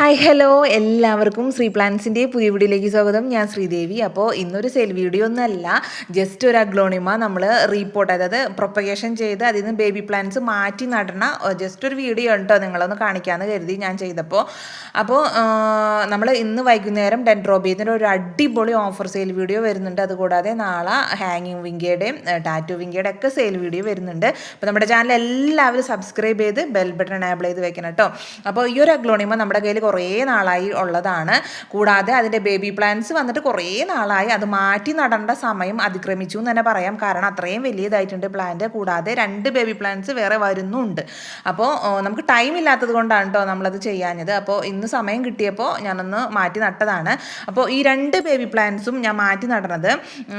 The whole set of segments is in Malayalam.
ഹായ് ഹലോ എല്ലാവർക്കും ശ്രീ പ്ലാൻസിന്റെ പുതിയ വീഡിയോയിലേക്ക് സ്വാഗതം. ഞാൻ ശ്രീദേവി. അപ്പോൾ ഇന്നൊരു സെൽ വീഡിയോ ഒന്നല്ല ജസ്റ്റ് ഒരു അഗ്ലോണിമ നമ്മൾ റീപ്പോർട്ട് അതായത് പ്രൊപ്പഗേഷൻ ചെയ്ത് അതിൽ നിന്ന് ബേബി പ്ലാന്റ്സ് മാറ്റി നടണ ജസ്റ്റ് ഒരു വീഡിയോ ഉണ്ടോ നിങ്ങളൊന്ന് കാണിക്കാമെന്ന് കരുതി ഞാൻ ചെയ്തപ്പോൾ അപ്പോൾ നമ്മൾ ഇന്ന് വൈകുന്നേരം ഡെൻഡ്രോബിയത്തിന്റെ ഒരു അടിപൊളി ഓഫർ സെയിൽ വീഡിയോ വരുന്നുണ്ട്. അതുകൂടാതെ നാളെ ഹാങ്ങിങ് വിങ്കയുടെയും ടാറ്റു വിങ്കയുടെ ഒക്കെ സെയിൽ വീഡിയോ വരുന്നുണ്ട്. അപ്പോൾ നമ്മുടെ ചാനൽ എല്ലാവരും സബ്സ്ക്രൈബ് ചെയ്ത് ബെൽ ബട്ടൺ എനേബിൾ ചെയ്ത് വെക്കണം കേട്ടോ അപ്പോൾ ഈ ഒരു അഗ്ലോണിമ നമ്മുടെ കയ്യിൽ കുറേ നാളായി ഉള്ളതാണ്. കൂടാതെ അതിന്റെ ബേബി പ്ലാന്റ്സ് വന്നിട്ട് കുറേ നാളായി. അത് മാറ്റി നടേണ്ട സമയം അതിക്രമിച്ചു എന്ന് തന്നെ പറയാം. കാരണം അത്രയും വലിയതായിട്ടുണ്ട് പ്ലാന്റ് കൂടാതെ രണ്ട് ബേബി പ്ലാന്റ്സ് വേറെ വരുന്നുണ്ട്. അപ്പോൾ നമുക്ക് ടൈം ഇല്ലാത്തത് കൊണ്ടാണ് കേട്ടോ നമ്മളത് ചെയ്യാഞ്ഞത്. അപ്പോൾ ഇന്ന് സമയം കിട്ടിയപ്പോൾ ഞാനൊന്ന് മാറ്റി നട്ടതാണ്. അപ്പോൾ ഈ രണ്ട് ബേബി പ്ലാന്റ്സും ഞാൻ മാറ്റി നടണത്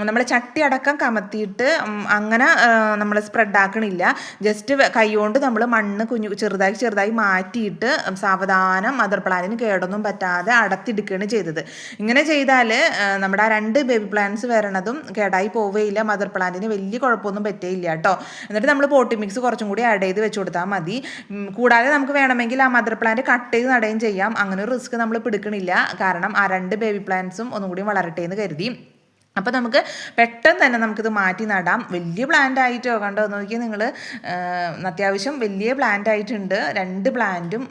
നമ്മൾ ചട്ടി അടക്കം കമത്തിയിട്ട് അങ്ങനെ നമ്മൾ സ്പ്രെഡ് ആക്കണില്ല. ജസ്റ്റ് കൈകൊണ്ട് നമ്മൾ മണ്ണ് കുഞ്ഞു ചെറുതായി ചെറുതായി മാറ്റിയിട്ട് സാവധാനം മദർ പ്ലാന്റിന് കേടൊന്നും പറ്റാതെ അടത്തിടുക്കുകയാണ് ചെയ്തത്. ഇങ്ങനെ ചെയ്താൽ നമ്മുടെ ആ രണ്ട് ബേബി പ്ലാന്റ്സ് വരണതും കേടായി പോവുകയില്ല മദർ പ്ലാന്റിന് വലിയ കുഴപ്പമൊന്നും പറ്റുകയില്ല കേട്ടോ. എന്നിട്ട് നമ്മൾ പോട്ടി മിക്സ് കുറച്ചും കൂടി ആഡ് ചെയ്ത് വെച്ച് കൊടുത്താൽ മതി. കൂടാതെ നമുക്ക് വേണമെങ്കിൽ ആ മദർ പ്ലാന്റ് കട്ട് ചെയ്ത് നടുകയും ചെയ്യാം. അങ്ങനെ ഒരു റിസ്ക് നമ്മൾ പിടിക്കണില്ല. കാരണം ആ രണ്ട് ബേബി പ്ലാന്റ്സും ഒന്നും കൂടി വളരട്ടെ എന്ന് കരുതി. അപ്പോൾ നമുക്ക് പെട്ടെന്ന് തന്നെ നമുക്കിത് മാറ്റി നടാം. വലിയ പ്ലാന്റ് ആയിട്ടോ കണ്ടോ? നോക്കി നിങ്ങൾ അത്യാവശ്യം വലിയ പ്ലാന്റ് ആയിട്ടുണ്ട്. രണ്ട് പ്ലാന്റും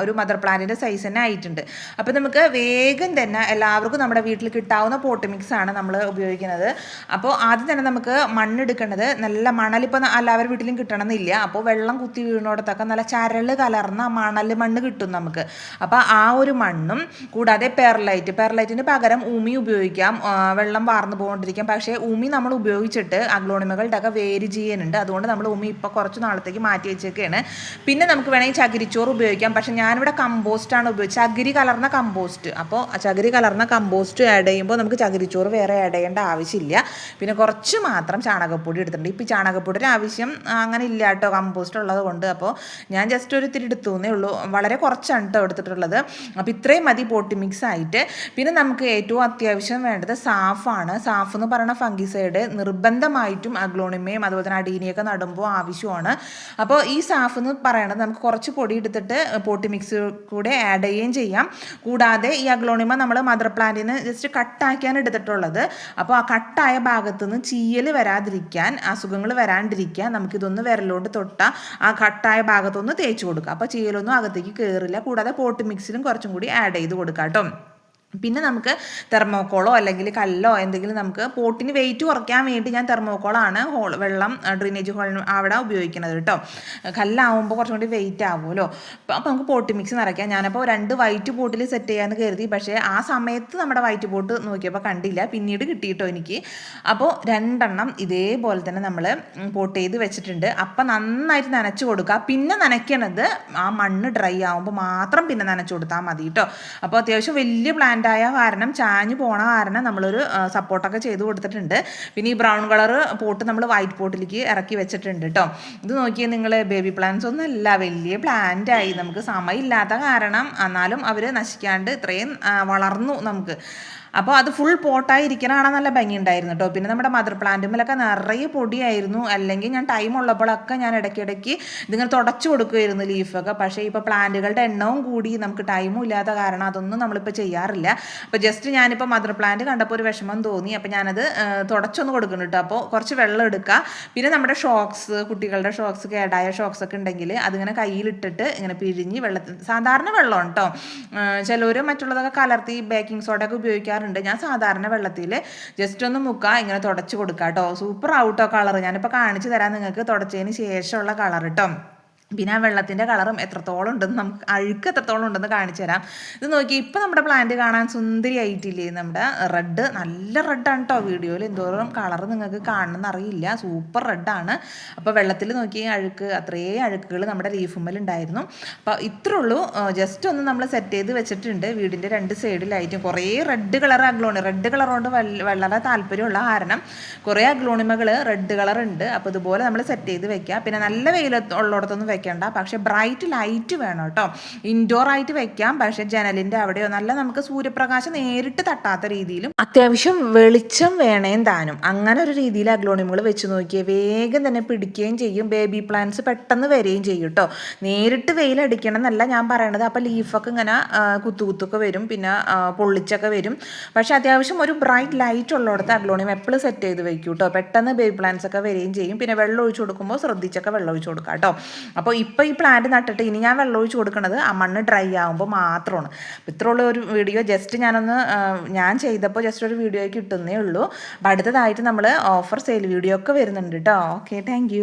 ഒരു മദർ പ്ലാന്റിന്റെ സൈസ് തന്നെ ആയിട്ടുണ്ട്. അപ്പോൾ നമുക്ക് വേഗം തന്നെ എല്ലാവർക്കും നമ്മുടെ വീട്ടിൽ കിട്ടാവുന്ന പോട്ട് മിക്സ് ആണ് നമ്മൾ ഉപയോഗിക്കുന്നത്. അപ്പോൾ ആദ്യം തന്നെ നമുക്ക് മണ്ണെടുക്കേണ്ടത് നല്ല മണലിപ്പോൾ എല്ലാവരുടെ വീട്ടിലും കിട്ടണമെന്നില്ല. അപ്പോൾ വെള്ളം കുത്തി വീണോടത്തൊക്കെ നല്ല ചരൽ കലർന്ന മണൽ മണ്ണ് കിട്ടും നമുക്ക്. അപ്പോൾ ആ ഒരു മണ്ണും കൂടാതെ പെർലൈറ്റ് പെർലൈറ്റിന് പകരം ഉമി ഉപയോഗിക്കാം. വെള്ളം വാർ വാർന്നു പോകൊണ്ടിരിക്കാം പക്ഷേ ഉമി നമ്മൾ ഉപയോഗിച്ചിട്ട് അഗ്ലോണിമകളുടെ വേര് ചെയ്യാനുണ്ട് അതുകൊണ്ട് നമ്മൾ ഉമി ഇപ്പോൾ കുറച്ച് നാളത്തേക്ക് മാറ്റി വെച്ചേക്കാണ്. പിന്നെ നമുക്ക് വേണമെങ്കിൽ ചകിരിച്ചോറ് ഉപയോഗിക്കാം. പക്ഷേ ഞാനിവിടെ കമ്പോസ്റ്റാണ് ഉപയോഗിച്ചത്. ചകിരി കലർന്ന കമ്പോസ്റ്റ്. അപ്പോൾ ചകിരി കലർന്ന കമ്പോസ്റ്റ് ആഡ് ചെയ്യുമ്പോൾ നമുക്ക് ചകിരിച്ചോറ് വേറെ ആഡ് ചെയ്യേണ്ട ആവശ്യമില്ല. പിന്നെ കുറച്ച് മാത്രം ചാണകപ്പൊടി എടുത്തിട്ടുണ്ട്. ഇപ്പോൾ ചാണകപ്പൊടിയുടെ ആവശ്യം അങ്ങനെ ഇല്ല കേട്ടോ. കമ്പോസ്റ്റ് ഉള്ളത് കൊണ്ട്. അപ്പോൾ ഞാൻ ജസ്റ്റ് ഒരു ഇത്തിരി എടുത്തുന്നേ ഉള്ളൂ. വളരെ കുറച്ചാണ് കേട്ടോ എടുത്തിട്ടുള്ളത്. അപ്പോൾ ഇത്രയും മതി പോട്ടി മിക്സ് ആയിട്ട്. പിന്നെ നമുക്ക് ഏറ്റവും അത്യാവശ്യം വേണ്ടത് സാഫാണ്. സാഫ് എന്ന് പറയുന്ന ഫംഗിസൈഡ് നിർബന്ധമായിട്ടും അഗ്ലോണിമയും അതുപോലെ തന്നെ അടീനിയൊക്കെ നടുമ്പോൾ ആവശ്യമാണ്. അപ്പോൾ ഈ സാഫ് എന്ന് പറയുന്നത് നമുക്ക് കുറച്ച് പൊടി എടുത്തിട്ട് പോട്ടി മിക്സ് കൂടെ ആഡ് ചെയ്യുകയും ചെയ്യാം. കൂടാതെ ഈ അഗ്ലോണിമ നമ്മൾ മദർ പ്ലാന്റിന് ജസ്റ്റ് കട്ടാക്കിയാണ് എടുത്തിട്ടുള്ളത്. അപ്പോൾ ആ കട്ടായ ഭാഗത്ത് നിന്ന് ചീയൽ വരാതിരിക്കാൻ അസുഖങ്ങൾ വരാണ്ടിരിക്കാൻ നമുക്കിതൊന്ന് വിരലോട്ട് തൊട്ട ആ കട്ടായ ഭാഗത്തൊന്ന് തേച്ച് കൊടുക്കുക അപ്പോൾ ചീയലൊന്നും അകത്തേക്ക് കയറില്ല കൂടാതെ പോട്ടി മിക്സിലും കുറച്ചും കൂടി ആഡ് ചെയ്ത് കൊടുക്കാം കേട്ടോ. പിന്നെ നമുക്ക് തെർമോക്കോളോ അല്ലെങ്കിൽ കല്ലോ എന്തെങ്കിലും നമുക്ക് പോട്ടിന് വെയിറ്റ് കുറയ്ക്കാൻ വേണ്ടി ഞാൻ തെർമോക്കോളാണ് ഹോൾ വെള്ളം ഡ്രെയിനേജ് ഹോൾ അവിടെ ഉപയോഗിക്കുന്നത് കേട്ടോ. കല്ലാവുമ്പോൾ കുറച്ചും കൂടി വെയിറ്റ് ആവുമല്ലോ. അപ്പോൾ നമുക്ക് പോട്ടി മിക്സ് നിറയ്ക്കാം. ഞാനപ്പോൾ രണ്ട് വൈറ്റ് പോട്ടിൽ സെറ്റ് ചെയ്യാമെന്ന് കരുതി. പക്ഷേ ആ സമയത്ത് നമ്മുടെ വൈറ്റ് പോട്ട് നോക്കിയപ്പോൾ കണ്ടില്ല. പിന്നീട് കിട്ടിയിട്ടോ എനിക്ക്. അപ്പോൾ രണ്ടെണ്ണം ഇതേപോലെ തന്നെ നമ്മൾ പോട്ട് ചെയ്ത് വെച്ചിട്ടുണ്ട്. അപ്പം നന്നായിട്ട് നനച്ച് കൊടുക്കുക. പിന്നെ നനയ്ക്കണത് ആ മണ്ണ് ഡ്രൈ ആവുമ്പോൾ മാത്രം പിന്നെ നനച്ചു കൊടുത്താൽ മതി കേട്ടോ. അപ്പോൾ അത്യാവശ്യം വലിയ പ്ലാന്റ് ആയ കാരണം ചാഞ്ഞു പോണ കാരണം നമ്മളൊരു സപ്പോർട്ടൊക്കെ ചെയ്ത് കൊടുത്തിട്ടുണ്ട്. പിന്നെ ഈ ബ്രൗൺ കളർ പോട്ട് നമ്മൾ വൈറ്റ് പോട്ടിലേക്ക് ഇറക്കി വെച്ചിട്ടുണ്ട് കേട്ടോ ഇത് നോക്കിയാൽ നിങ്ങൾ ബേബി പ്ലാന്റ്സ് ഒന്നുമല്ല വലിയ പ്ലാന്റ് ആയി. നമുക്ക് സമയമില്ലാത്ത കാരണം എന്നാലും അവർ നശിക്കാണ്ട് ഇത്രയും വളർന്നു നമുക്ക്. അപ്പോൾ അത് ഫുൾ പോട്ടായിരിക്കണാണ് നല്ല ഭംഗി ഉണ്ടായിരുന്നു കേട്ടോ പിന്നെ നമ്മുടെ മദർ പ്ലാന്റുമ്മിലൊക്കെ നിറയെ പൊടിയായിരുന്നു. അല്ലെങ്കിൽ ഞാൻ ടൈം ഉള്ളപ്പോഴൊക്കെ ഞാൻ ഇടയ്ക്കിടയ്ക്ക് ഇതിങ്ങനെ തുടച്ചു കൊടുക്കുമായിരുന്നു ലീഫൊക്കെ പക്ഷേ ഇപ്പോൾ പ്ലാന്റുകളുടെ എണ്ണവും കൂടി നമുക്ക് ടൈമും ഇല്ലാത്ത കാരണം അതൊന്നും നമ്മളിപ്പോൾ ചെയ്യാറില്ല. അപ്പോൾ ജസ്റ്റ് ഞാനിപ്പോൾ മദർ പ്ലാന്റ് കണ്ടപ്പോൾ ഒരു വിഷമം തോന്നി. അപ്പോൾ ഞാനത് തുടച്ചൊന്ന് കൊടുക്കുന്നു കേട്ടോ അപ്പോൾ കുറച്ച് വെള്ളം എടുക്കുക പിന്നെ നമ്മുടെ ഷോക്സ് കുട്ടികളുടെ ഷോക്സ് കേടായ ഷോക്സ് ഒക്കെ ഉണ്ടെങ്കിൽ അതിങ്ങനെ കയ്യിലിട്ടിട്ട് ഇങ്ങനെ പിഴിഞ്ഞ് വെള്ളത്തിൽ സാധാരണ വെള്ളം കേട്ടോ ചിലർ മറ്റുള്ളതൊക്കെ കലർത്തി ബേക്കിംഗ് സോഡ ഒക്കെ ഉപയോഗിക്കാറുണ്ട്. ചെയ്യാറുണ്ട് ഞാൻ സാധാരണ വെള്ളത്തിൽ ജസ്റ്റ് ഒന്ന് മുക്കുക ഇങ്ങനെ തുടച്ച് കൊടുക്കാം കേട്ടോ സൂപ്പർ ഔട്ടോ കളർ ഞാനിപ്പോൾ കാണിച്ചു തരാം നിങ്ങൾക്ക് തുടച്ചതിന് ശേഷമുള്ള കളർ കേട്ടോ പിന്നെ ആ വെള്ളത്തിന്റെ കളറും എത്രത്തോളം ഉണ്ടെന്ന് നമുക്ക് അഴുക്ക് എത്രത്തോളം ഉണ്ടെന്ന് കാണിച്ചു തരാം. ഇത് നോക്കി ഇപ്പോൾ നമ്മുടെ പ്ലാന്റ് കാണാൻ സുന്ദരി ആയിട്ടില്ലേ നമ്മുടെ റെഡ് നല്ല റെഡാണ് കേട്ടോ വീഡിയോയിൽ. എന്തോരം കളർ നിങ്ങൾക്ക് കാണണമെന്ന് അറിയില്ല. സൂപ്പർ റെഡാണ് അപ്പോൾ വെള്ളത്തിൽ നോക്കി അഴുക്ക് അത്രയും അഴുക്കുകൾ നമ്മുടെ ലീഫുമ്മൽ ഉണ്ടായിരുന്നു. അപ്പോൾ ഇത്രേ ഉള്ളൂ. ജസ്റ്റ് ഒന്ന് നമ്മൾ സെറ്റ് ചെയ്ത് വെച്ചിട്ടുണ്ട്. വീടിന്റെ രണ്ട് സൈഡിലായിട്ടും കുറേ റെഡ് കളർ അഗ്ലോണി റെഡ് കളർ കൊണ്ട് വളരെ താല്പര്യമുള്ള കാരണം കുറേ അഗ്ലോണിമകൾ റെഡ് കളർ ഉണ്ട്. അപ്പോൾ ഇതുപോലെ നമ്മൾ സെറ്റ് ചെയ്ത് വെക്കുക. പിന്നെ നല്ല വെയിലത്ത് വെക്കേണ്ട. പക്ഷേ ബ്രൈറ്റ് ലൈറ്റ് വേണം കേട്ടോ. ഇൻഡോർ ആയിട്ട് വെക്കാം. പക്ഷേ ജനലിന്റെ അവിടെയോ നല്ല നമുക്ക് സൂര്യപ്രകാശം നേരിട്ട് തട്ടാത്ത രീതിയിലും അത്യാവശ്യം വെളിച്ചം വേണേം താനും. അങ്ങനെ ഒരു രീതിയിൽ അഗ്ലോണിമുകൾ വെച്ച് നോക്കിയേ വേഗം തന്നെ പിടിക്കുകയും ചെയ്യും. ബേബി പ്ലാന്റ്സ് പെട്ടെന്ന് വരികയും ചെയ്യും കേട്ടോ. നേരിട്ട് വെയിലടിക്കണം എന്നല്ല ഞാൻ പറയണത്. അപ്പോൾ ലീഫൊക്കെ ഇങ്ങനെ കുത്തുകുത്തൊക്കെ കുത്തു കുത്തൊക്കെ വരും. പിന്നെ പൊള്ളിച്ചൊക്കെ വരും. പക്ഷെ അത്യാവശ്യം ഒരു ബ്രൈറ്റ് ലൈറ്റ് ഉള്ളിടത്ത് അഗ്ലോണിയം എപ്പോഴും സെറ്റ് ചെയ്ത് വെക്കും കേട്ടോ. പെട്ടെന്ന് ബേബി പ്ലാന്റ്സ് ഒക്കെ വരികയും ചെയ്യും. പിന്നെ വെള്ളം ഒഴിച്ചു കൊടുക്കുമ്പോൾ ശ്രദ്ധിച്ചൊക്കെ വെള്ളം ഒഴിച്ചു കൊടുക്കാം കേട്ടോ. അപ്പോൾ ഇപ്പോൾ ഈ പ്ലാന്റ് നട്ടിട്ട് ഇനി ഞാൻ വെള്ളം ഒഴിച്ച് കൊടുക്കുന്നത് ആ മണ്ണ് ഡ്രൈ ആകുമ്പോൾ മാത്രമാണ്. അപ്പോൾ ഇത്രയുള്ള ഒരു വീഡിയോ ജസ്റ്റ് ഞാനൊന്ന് ഞാൻ ചെയ്തപ്പോൾ ജസ്റ്റ് ഒരു വീഡിയോ കിട്ടുന്നേ ഉള്ളൂ. അപ്പോൾ അടുത്തതായിട്ട് നമ്മൾ ഓഫർ സെയിൽ വീഡിയോ ഒക്കെ വരുന്നുണ്ട് കേട്ടോ ഓക്കെ താങ്ക്